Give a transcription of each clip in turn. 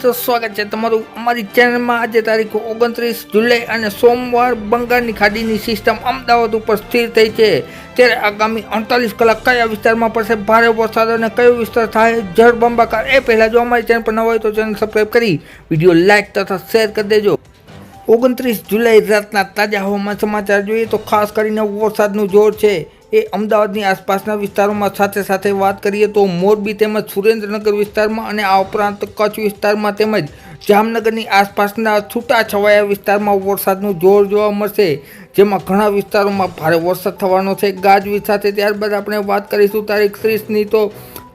તો સ્વાગત છે તમારું અમારી ચેનલમાં આજે તારીખ ઓગણત્રીસ જુલાઈ અને સોમવાર બંગાળની ખાડીની સિસ્ટમ અમદાવાદ ઉપર સ્થિર થઈ છે. ત્યારે આગામી અડતાલીસ કલાક કયા વિસ્તારમાં પડશે? ભારે વરસાદ અને કયો વિસ્તાર થાય? જળબંબાકાર એ પહેલાં જો અમારી ચેનલ પર ન હોય તો ચેનલ સબસ્ક્રાઈબ કરી, વીડિયો લાઇક તથા શેર કરી દેજો. ઓગણત્રીસ જુલાઈ રાતના તાજા હવામાન સમાચાર જોઈએ તો ખાસ કરીને વરસાદનું જોર છે. એ અમદાવાદની આસપાસના વિસ્તારોમાં સાથે સાથે વાત કરીએ તો મોરબી તેમજ સુરેન્દ્રનગર વિસ્તારમાં અને આ ઉપરાંત કચ્છ વિસ્તારમાં તેમજ જામનગરની આસપાસના છૂટાછવાયા વિસ્તારમાં વરસાદનું જોર જોવા મળશે. જેમાં ઘણા વિસ્તારોમાં ભારે વરસાદ થવાનો છે. ગાજવીજ સાથે ત્યારબાદ આપણે વાત કરીશું તારીખ ત્રીસની તો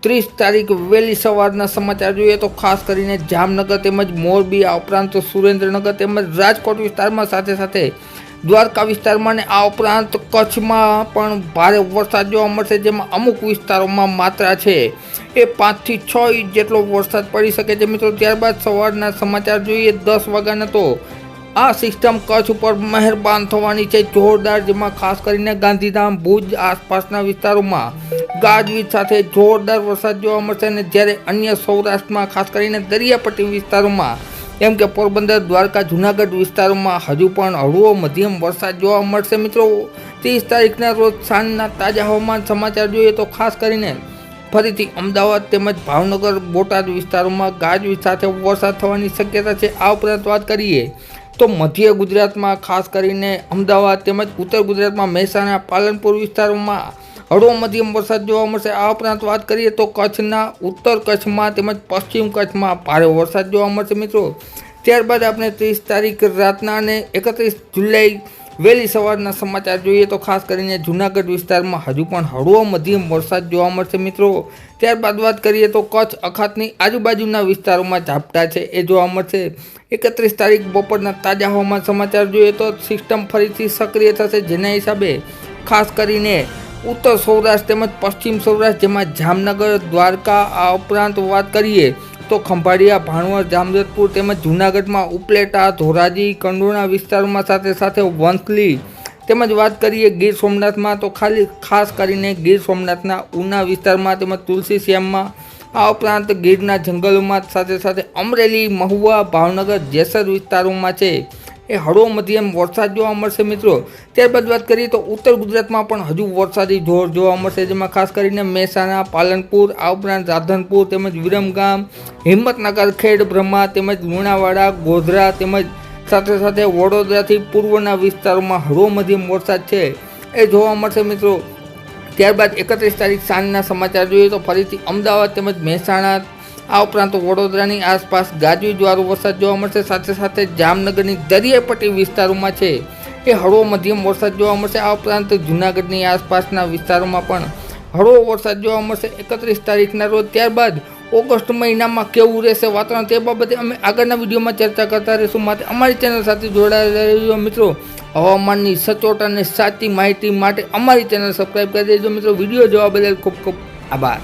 ત્રીસ તારીખ વહેલી સવારના સમાચાર જોઈએ તો ખાસ કરીને જામનગર તેમજ મોરબી, આ ઉપરાંત સુરેન્દ્રનગર તેમજ રાજકોટ વિસ્તારમાં સાથે સાથે દ્વારકા વિસ્તારમાં અને આ ઉપરાંત કચ્છમાં પણ ભારે વરસાદ જોવા મળશે, જેમાં અમુક વિસ્તારોમાં માત્રા છે. એ પાંચથી છ ઇંચ જેટલો વરસાદ પડી શકે છે મિત્રો. ત્યારબાદ સવારના સમાચાર જોઈએ, દસ વાગ્યાના તો આ સિસ્ટમ કચ્છ ઉપર મહેરબાન થવાની છે જોરદાર, જેમાં ખાસ કરીને ગાંધીધામ, ભુજ આસપાસના વિસ્તારોમાં ગાજવીજ સાથે જોરદાર વરસાદ જોવા મળશે અને જ્યારે અન્ય સૌરાષ્ટ્રમાં, ખાસ કરીને દરિયાપટ્ટી વિસ્તારોમાં જેમ કે પોરબંદર, દ્વારકા, જુનાગઢ વિસ્તારોમાં હજુ પણ હળવો મધ્યમ વરસાદ જોવા મળશે મિત્રો. ત્રીસ તારીખના રોજ સાંજના તાજા હવામાન સમાચાર જોઈએ તો ખાસ કરીને ફરીથી અમદાવાદ તેમજ ભાવનગર, બોટાદ વિસ્તારોમાં ગાજવીજ સાથે વરસાદ થવાની શક્યતા છે. આ ઉપરાંત વાત કરીએ તો મધ્ય ગુજરાતમાં ખાસ કરીને અમદાવાદ તેમજ ઉત્તર ગુજરાતમાં મહેસાણા, પાલનપુર વિસ્તારોમાં હળવો મધ્યમ વરસાદ જોવા મળશે. આ ઉપરાંત વાત કરીએ તો કચ્છના ઉત્તર કચ્છમાં તેમજ પશ્ચિમ કચ્છમાં ભારે વરસાદ જોવા મળશે મિત્રો. ત્યારબાદ આપણે ત્રીસ તારીખ રાતના અને એકત્રીસ જુલાઈ વહેલી સવારના સમાચાર જોઈએ તો ખાસ કરીને જૂનાગઢ વિસ્તારમાં હજુ પણ હળવો મધ્યમ વરસાદ જોવા મળશે મિત્રો. ત્યારબાદ વાત કરીએ તો કચ્છ અખાતની આજુબાજુના વિસ્તારોમાં ઝાપટા છે એ જોવા મળશે. એકત્રીસ તારીખ બપોરના તાજા હવામાન સમાચાર જોઈએ તો સિસ્ટમ ફરીથી સક્રિય થશે જેના હિસાબે ખાસ કરીને ઉત્તર સૌરાષ્ટ્ર તેમજ પશ્ચિમ સૌરાષ્ટ્ર જેમાં જામનગર, દ્વારકા આ ઉપરાંત વાત કરીએ તો ખંભાળિયા ભાણવર જામજતપુર તેમજ જૂનાગઢમાં ઉપલેટા, ધોરાજી કંડોણા વિસ્તારોમાં સાથે સાથે વંથલી તેમજ વાત કરીએ ગીર સોમનાથમાં તો ખાલી ખાસ કરીને ગીર સોમનાથના ઉના વિસ્તારમાં તેમજ તુલસી શ્યામમાં. આ ઉપરાંત ગીરના જંગલોમાં સાથે સાથે અમરેલી, મહુવા, ભાવનગર, જેસર વિસ્તારોમાં છે. એ હળવો મધ્યમ વરસાદ જોવા મળશે મિત્રો. ત્યારબાદ વાત કરીએ તો ઉત્તર ગુજરાતમાં પણ હજુ વરસાદી જોર જોવા મળશે, જેમાં ખાસ કરીને મહેસાણા, પાલનપુર, આ ઉપરાંત રાધનપુર તેમજ વિરમગામ, હિંમતનગર, ખેડ, બ્રહ્મા તેમજ લુણાવાડા, ગોધરા તેમજ સાથે સાથે વડોદરાથી પૂર્વના વિસ્તારોમાં હળવો મધ્યમ વરસાદ છે. એ જોવા મળશે મિત્રો. ત્યારબાદ એકત્રીસ તારીખ સાંજના સમાચાર જોઈએ તો ફરીથી અમદાવાદ તેમજ મહેસાણા આ ઉપરાંત વડોદરાની આસપાસ ગાજવીજવાળો વરસાદ જોવા મળશે. સાથે સાથે જામનગરની દરિયાપટ્ટી વિસ્તારોમાં છે એ હળવો મધ્યમ વરસાદ જોવા મળશે. આ ઉપરાંત જૂનાગઢની આસપાસના વિસ્તારોમાં પણ હળવો વરસાદ જોવા મળશે. એકત્રીસ તારીખના રોજ ત્યારબાદ ઓગસ્ટ મહિનામાં કેવું રહેશે વાતાવરણ તે બાબતે અમે આગળના વિડીયોમાં ચર્ચા કરતા રહીશું. માટે અમારી ચેનલ સાથે જોડાયેલા રહેજો મિત્રો. હવામાનની સચોટ અને સાચી માહિતી માટે અમારી ચેનલ સબસ્ક્રાઈબ કરી દેજો મિત્રો. વીડિયો જોવા બદલ ખૂબ ખૂબ આભાર.